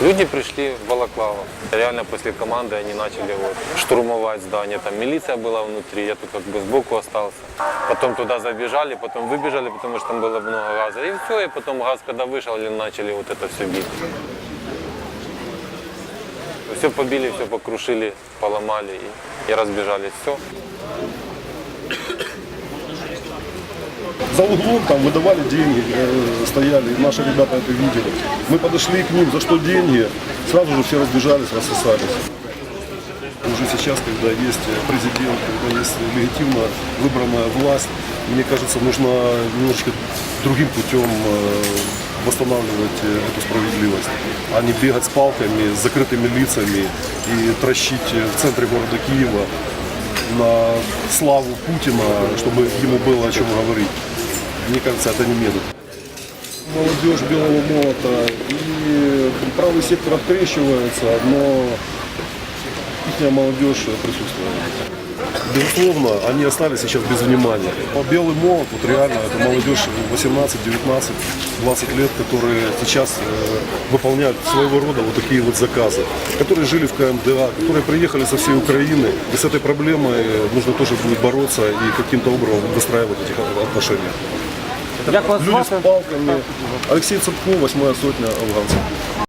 Люди пришли в Балаклаву. Реально после команды они начали вот штурмовать здание. Там милиция была внутри, я тут как бы сбоку остался. Потом туда забежали, потом выбежали, потому что там было много газа. И все, и потом газ, когда вышел, они начали вот это все бить. Все побили, все покрушили, поломали и, и разбежались. Все. За углом там выдавали деньги, э, стояли, наши ребята это видели. Мы подошли к ним, за что деньги, сразу же все разбежались, рассосались. Уже сейчас, когда есть президент, когда есть легитимно выбранная власть, мне кажется, нужно немножечко другим путем э, восстанавливать э, эту справедливость, а не бегать с палками, с закрытыми лицами и трощить в центре города Киева на славу Путина, чтобы ему было о чем говорить. Мне кажется, это не метод. Молодежь белого молота и правый сектор открещивается, но их молодежь присутствует. Безусловно, они остались сейчас без внимания. А Белый молот, вот реально, это молодежь 18, 19, 20 лет, которые сейчас э, выполняют своего рода вот такие вот заказы, которые жили в КМДА, которые приехали со всей Украины, и с этой проблемой нужно тоже будет бороться и каким-то образом выстраивать эти отношения. Як вас Люди звати? палками. Алексей Цепко, восьмая сотня афганцев.